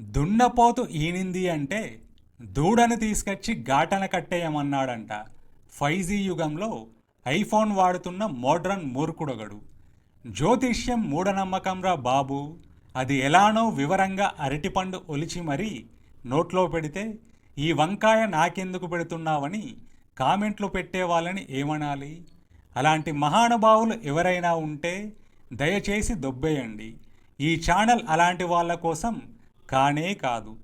దున్నపోతు ఈనింది అంటే దూడను తీసుకొచ్చి ఘాటన కట్టేయమన్నాడంట. ఫైవ్ జీ యుగంలో ఐఫోన్ వాడుతున్న మోడ్రన్ మూర్ఖుడొగడు. జ్యోతిష్యం మూఢనమ్మకంరా బాబు. అది ఎలానో వివరంగా అరటిపండు ఒలిచి మరీ నోట్లో పెడితే ఈ వంకాయ నాకెందుకు పెడుతున్నావని కామెంట్లు పెట్టేవాళ్ళని ఏమనాలి? అలాంటి మహానుభావులు ఎవరైనా ఉంటే దయచేసి దొబ్బేయండి. ఈ ఛానల్ అలాంటి వాళ్ళ కోసం కానే కాదు.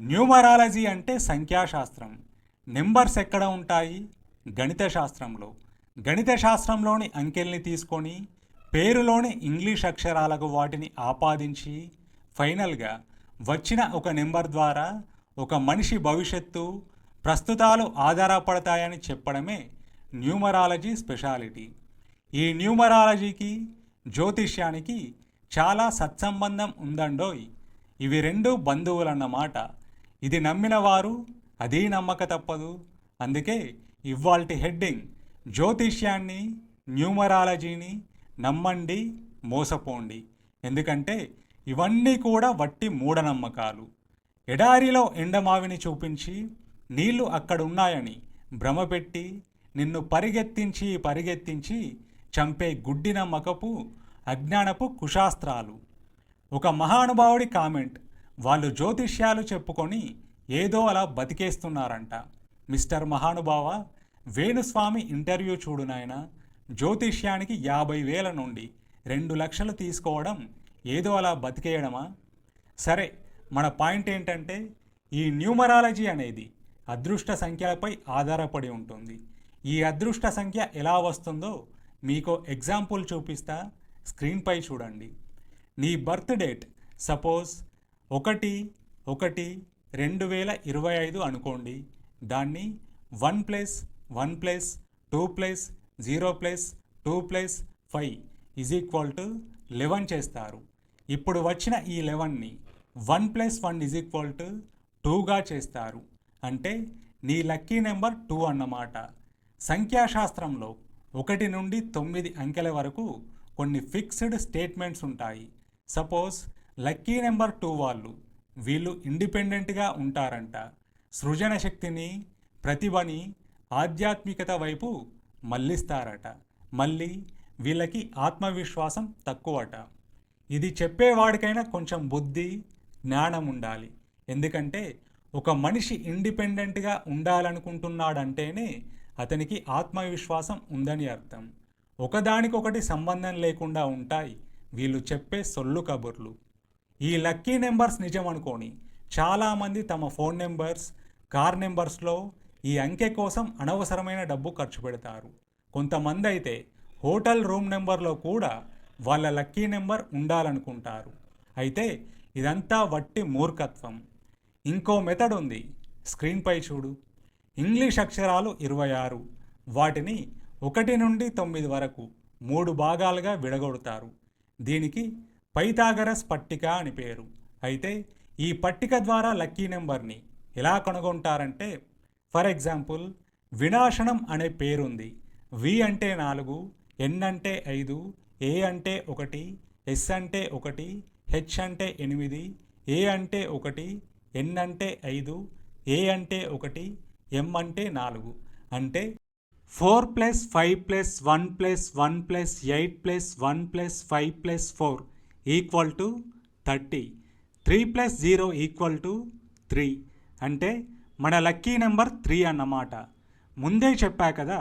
న్యూమరాలజీ అంటే సంఖ్యాశాస్త్రం. నెంబర్స్ ఎక్కడ ఉంటాయి? గణిత శాస్త్రంలో గణిత శాస్త్రంలోని అంకెల్ని తీసుకొని పేరులోని ఇంగ్లీష్ అక్షరాలకు వాటిని ఆపాదించి ఫైనల్గా వచ్చిన ఒక నెంబర్ ద్వారా ఒక మనిషి భవిష్యత్తు ప్రస్తుతాలు ఆధారపడతాయని చెప్పడమే న్యూమరాలజీ స్పెషాలిటీ. ఈ న్యూమరాలజీకి జ్యోతిష్యానికి చాలా సత్సంబంధం ఉందండోయ్. ఇవి రెండు బంధువులన్నమాట ఇది నమ్మిన వారు అదీ నమ్మక తప్పదు. అందుకే ఇవాల్టి హెడ్డింగ్ జ్యోతిష్యాన్ని న్యూమరాలజీని నమ్మండి మోసపోండి. ఎందుకంటే ఇవన్నీ కూడా వట్టి మూఢనమ్మకాలు. ఎడారిలో ఎండమావిని చూపించి నీళ్ళు అక్కడున్నాయని భ్రమపెట్టి నిన్ను పరిగెత్తించి పరిగెత్తించి చంపే గుడ్డి నమ్మకపు అజ్ఞానపు కుశాస్త్రాలు. ఒక మహానుభావుడి కామెంట్. వాళ్ళు జ్యోతిష్యాలు చెప్పుకొని ఏదో అలా బతికేస్తున్నారంట. మిస్టర్ మహానుభావ వేణుస్వామి ఇంటర్వ్యూ చూడు నాయన. జ్యోతిష్యానికి యాభై వేల నుండి రెండు లక్షలు తీసుకోవడం ఏదో అలా బతికేయడమా? సరే మన పాయింట్ ఏంటంటే ఈ న్యూమరాలజీ అనేది అదృష్ట సంఖ్యలపై ఆధారపడి ఉంటుంది. ఈ అదృష్ట సంఖ్య ఎలా వస్తుందో మీకు ఎగ్జాంపుల్ చూపిస్తా. స్క్రీన్పై చూడండి. నీ బర్త్ డేట్. సపోజ్ ఒకటి ఒకటి రెండు వేల ఇరవై ఐదు అనుకోండి. దాన్ని one plus one plus two plus zero plus two plus five is equal to eleven చేస్తారు. ఇప్పుడు వచ్చిన ఈ లెవెన్ని one plus one is equal to టూగా చేస్తారు. అంటే నీ లక్కీ నెంబర్ టూ అన్నమాట. సంఖ్యాశాస్త్రంలో ఒకటి నుండి తొమ్మిది అంకెల వరకు కొన్ని ఫిక్స్డ్ స్టేట్మెంట్స్ ఉంటాయి. సపోజ్ లక్కీ నెంబర్ టూ వాళ్ళు వీళ్ళు ఇండిపెండెంట్గా ఉంటారంట. సృజన శక్తిని ప్రతిభని ఆధ్యాత్మికత వైపు మళ్ళిస్తారట. మళ్ళీ వీళ్ళకి ఆత్మవిశ్వాసం తక్కువట. ఇది చెప్పేవాడికైనా కొంచెం బుద్ధి జ్ఞానం ఉండాలి. ఎందుకంటే ఒక మనిషి ఇండిపెండెంట్గా ఉండాలనుకుంటున్నాడంటేనే అతనికి ఆత్మవిశ్వాసం ఉందని అర్థం. ఒకదానికొకటి సంబంధం లేకుండా ఉంటాయి. వీళ్ళు చెప్పే సొల్లు కబుర్లు. ఈ లక్కీ నెంబర్స్ నిజం అనుకోని చాలామంది తమ ఫోన్ నెంబర్స్ కార్ నెంబర్స్లో ఈ అంకె కోసం అనవసరమైన డబ్బు ఖర్చు పెడతారు. కొంతమంది అయితే హోటల్ రూమ్ నెంబర్లో కూడా వాళ్ళ లక్కీ నెంబర్ ఉండాలనుకుంటారు. అయితే ఇదంతా వట్టి మూర్ఖత్వం. ఇంకో మెథడ్ ఉంది. స్క్రీన్పై చూడు. ఇంగ్లీష్ అక్షరాలు ఇరవై ఆరు. వాటిని ఒకటి నుండి తొమ్మిది వరకు మూడు భాగాలుగా విడగొడతారు. దీనికి పైథాగరస్ పట్టిక అని పేరు. అయితే ఈ పట్టిక ద్వారా లక్కీ నెంబర్ని ఎలా కనుగొంటారంటే ఫర్ ఎగ్జాంపుల్ వినాశనం అనే పేరుంది. వి అంటే నాలుగు ఎన్ అంటే ఐదు ఏ అంటే ఒకటి ఎస్ అంటే ఒకటి హెచ్ అంటే ఎనిమిది ఏ అంటే ఒకటి ఎన్ అంటే ఐదు ఏ అంటే ఒకటి ఎం అంటే నాలుగు. అంటే four plus five plus one plus one plus eight plus one plus five plus four equal to thirty. Three plus zero equal to three. అంటే మన లక్కీ నెంబర్ త్రీ అన్నమాట. ముందే చెప్పా కదా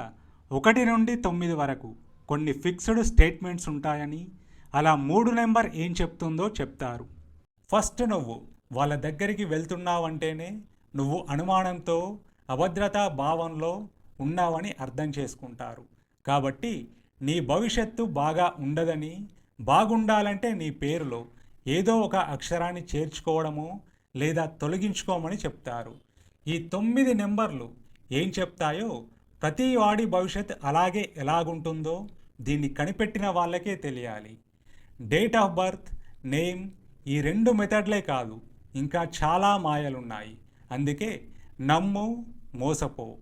ఒకటి నుండి తొమ్మిది వరకు కొన్ని ఫిక్స్డ్ స్టేట్మెంట్స్ ఉంటాయని అలా మూడు నెంబర్ ఏం చెప్తుందో చెప్తారు. ఫస్ట్ నువ్వు వాళ్ళ దగ్గరికి వెళ్తున్నావంటేనే నువ్వు అనుమానంతో అభద్రతా భావంలో ఉన్నావని అర్థం చేసుకుంటారు. కాబట్టి నీ భవిష్యత్తు బాగా ఉండదని బాగుండాలంటే నీ పేరులో ఏదో ఒక అక్షరాన్ని చేర్చుకోవడము లేదా తొలగించుకోమని చెప్తారు. ఈ తొమ్మిది నెంబర్లు ఏం చెప్తాయో ప్రతి వాడి భవిష్యత్ అలాగే ఎలాగుంటుందో దీన్ని కనిపెట్టిన వాళ్ళకే తెలియాలి. డేట్ ఆఫ్ బర్త్ నేమ్ ఈ రెండు మెథడ్లే కాదు ఇంకా చాలా మాయలున్నాయి. అందుకే నమ్ము మోసపో.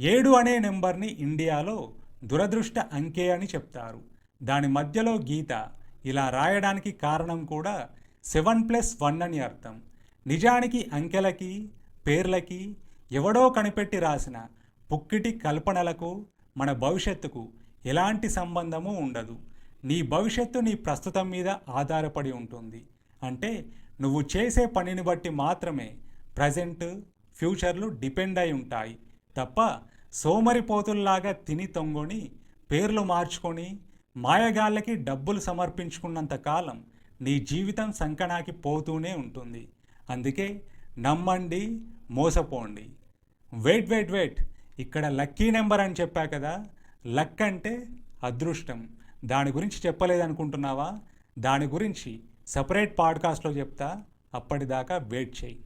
ఏడు అనే నెంబర్ని ఇండియాలో దురదృష్ట అంకె అని చెప్తారు. దాని మధ్యలో గీత ఇలా రాయడానికి కారణం కూడా సెవెన్ ప్లస్ వన్ అని అర్థం. నిజానికి అంకెలకి పేర్లకి ఎవడో కనిపెట్టి రాసిన పుక్కిటి కల్పనలకు మన భవిష్యత్తుకు ఎలాంటి సంబంధము ఉండదు. నీ భవిష్యత్తు నీ ప్రస్తుతం మీద ఆధారపడి ఉంటుంది. అంటే నువ్వు చేసే పనిని బట్టి మాత్రమే ప్రజెంట్ ఫ్యూచర్లు డిపెండ్ అయి ఉంటాయి. తప్ప సోమరిపోతుల్లాగా తిని తొంగొని పేర్లు మార్చుకొని మాయగాళ్ళకి డబ్బులు సమర్పించుకున్నంత కాలం నీ జీవితం సంకనాకి పోతూనే ఉంటుంది. అందుకే నమ్మండి మోసపోండి. Wait wait wait. ఇక్కడ లక్కీ నెంబర్ అని చెప్పా కదా లక్ అంటే అదృష్టం. దాని గురించి చెప్పలేదనుకుంటున్నావా? దాని గురించి సపరేట్ పాడ్కాస్ట్లో చెప్తా అప్పటిదాకా వెయిట్ చేయి.